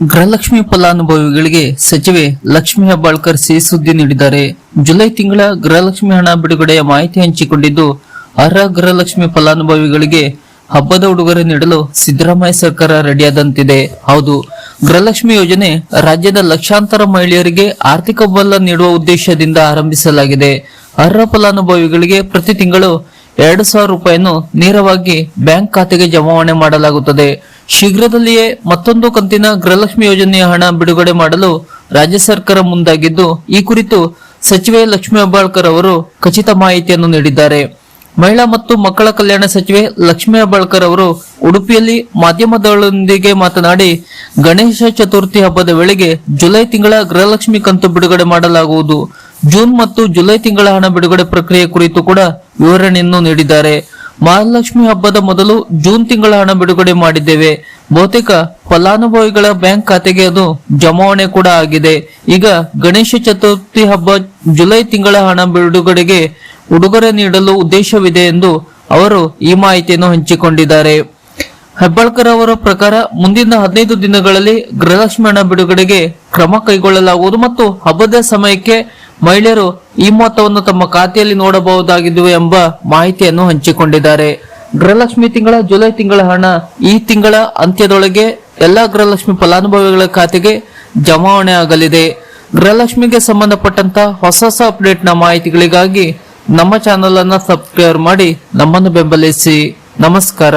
ಗೃಹಲಕ್ಷ್ಮಿ ಫಲಾನುಭವಿಗಳಿಗೆ ಸಚಿವೆ ಲಕ್ಷ್ಮಿ ಹೆಬ್ಬಾಳ್ಕರ್ ಸಿಹಿ ಸುದ್ದಿ ನೀಡಿದ್ದಾರೆ. ಜುಲೈ ತಿಂಗಳ ಗೃಹಲಕ್ಷ್ಮಿ ಹಣ ಬಿಡುಗಡೆಯ ಮಾಹಿತಿ ಹಂಚಿಕೊಂಡಿದ್ದು, ಅರ್ಹ ಗೃಹಲಕ್ಷ್ಮಿ ಫಲಾನುಭವಿಗಳಿಗೆ ಹಬ್ಬದ ಉಡುಗೊರೆ ನೀಡಲು ಸಿದ್ದರಾಮಯ್ಯ ಸರ್ಕಾರ ರೆಡಿಯಾದಂತಿದೆ. ಹೌದು, ಗೃಹಲಕ್ಷ್ಮಿ ಯೋಜನೆ ರಾಜ್ಯದ ಲಕ್ಷಾಂತರ ಮಹಿಳೆಯರಿಗೆ ಆರ್ಥಿಕ ಬಲ ನೀಡುವ ಉದ್ದೇಶದಿಂದ ಆರಂಭಿಸಲಾಗಿದೆ. ಅರ್ಹ ಫಲಾನುಭವಿಗಳಿಗೆ ಪ್ರತಿ ತಿಂಗಳು ಎರಡು ಸಾವಿರ ರೂಪಾಯಿಯನ್ನು ನೇರವಾಗಿ ಬ್ಯಾಂಕ್ ಖಾತೆಗೆ ಜಮಾವಣೆ ಮಾಡಲಾಗುತ್ತದೆ. ಶೀಘ್ರದಲ್ಲಿಯೇ ಮತ್ತೊಂದು ಕಂತಿನ ಗೃಹಲಕ್ಷ್ಮಿ ಯೋಜನೆಯ ಹಣ ಬಿಡುಗಡೆ ಮಾಡಲು ರಾಜ್ಯ ಸರ್ಕಾರ ಮುಂದಾಗಿದ್ದು, ಈ ಕುರಿತು ಸಚಿವೆ ಲಕ್ಷ್ಮೀ ಹೆಬ್ಬಾಳ್ಕರ್ ಅವರು ಖಚಿತ ಮಾಹಿತಿಯನ್ನು ನೀಡಿದ್ದಾರೆ. ಮಹಿಳಾ ಮತ್ತು ಮಕ್ಕಳ ಕಲ್ಯಾಣ ಸಚಿವೆ ಲಕ್ಷ್ಮೀ ಹೆಬ್ಬಾಳ್ಕರ್ ಅವರು ಉಡುಪಿಯಲ್ಲಿ ಮಾಧ್ಯಮದವರೊಂದಿಗೆ ಮಾತನಾಡಿ, ಗಣೇಶ ಚತುರ್ಥಿ ಹಬ್ಬದ ವೇಳೆಗೆ ಜುಲೈ ತಿಂಗಳ ಗೃಹಲಕ್ಷ್ಮಿ ಕಂತು ಬಿಡುಗಡೆ ಮಾಡಲಾಗುವುದು. ಜೂನ್ ಮತ್ತು ಜುಲೈ ತಿಂಗಳ ಹಣ ಬಿಡುಗಡೆ ಪ್ರಕ್ರಿಯೆ ಕುರಿತು ಕೂಡ ವಿವರಣೆಯನ್ನು ನೀಡಿದ್ದಾರೆ. ಮಹಾಲಕ್ಷ್ಮಿ ಹಬ್ಬದ ಮೊದಲು ಜೂನ್ ತಿಂಗಳ ಹಣ ಬಿಡುಗಡೆ ಮಾಡಿದ್ದೇವೆ. ಬಹುತೇಕ ಫಲಾನುಭವಿಗಳ ಬ್ಯಾಂಕ್ ಖಾತೆಗೆ ಅದು ಜಮಾವಣೆ ಕೂಡ ಆಗಿದೆ. ಈಗ ಗಣೇಶ ಚತುರ್ಥಿ ಹಬ್ಬ ಜುಲೈ ತಿಂಗಳ ಹಣ ಬಿಡುಗಡೆಗೆ ಉಡುಗೊರೆ ನೀಡಲು ಉದ್ದೇಶವಿದೆ ಎಂದು ಅವರು ಈ ಮಾಹಿತಿಯನ್ನು ಹಂಚಿಕೊಂಡಿದ್ದಾರೆ. ಹೆಬ್ಬಾಳ್ಕರ್ ಅವರ ಪ್ರಕಾರ ಮುಂದಿನ ಹದಿನೈದು ದಿನಗಳಲ್ಲಿ ಗೃಹಲಕ್ಷ್ಮಿ ಹಣ ಬಿಡುಗಡೆಗೆ ಕ್ರಮ ಕೈಗೊಳ್ಳಲಾಗುವುದು ಮತ್ತು ಹಬ್ಬದ ಸಮಯಕ್ಕೆ ಮಹಿಳೆಯರು ಈ ಮೊತ್ತವನ್ನು ತಮ್ಮ ಖಾತೆಯಲ್ಲಿ ನೋಡಬಹುದಾಗಿದ್ದು ಎಂಬ ಮಾಹಿತಿಯನ್ನು ಹಂಚಿಕೊಂಡಿದ್ದಾರೆ. ಗೃಹಲಕ್ಷ್ಮಿ ತಿಂಗಳ ಜುಲೈ ತಿಂಗಳ ಹಣ ಈ ತಿಂಗಳ ಅಂತ್ಯದೊಳಗೆ ಎಲ್ಲಾ ಗೃಹಲಕ್ಷ್ಮಿ ಫಲಾನುಭವಿಗಳ ಖಾತೆಗೆ ಜಮಾವಣೆ ಆಗಲಿದೆ. ಗೃಹಲಕ್ಷ್ಮಿಗೆ ಸಂಬಂಧಪಟ್ಟಂತಹ ಹೊಸ ಹೊಸ ಅಪ್ಡೇಟ್ನ ಮಾಹಿತಿಗಳಿಗಾಗಿ ನಮ್ಮ ಚಾನೆಲ್ ಅನ್ನ ಸಬ್ಸ್ಕ್ರೈಬ್ ಮಾಡಿ ನಮ್ಮನ್ನು ಬೆಂಬಲಿಸಿ. ನಮಸ್ಕಾರ.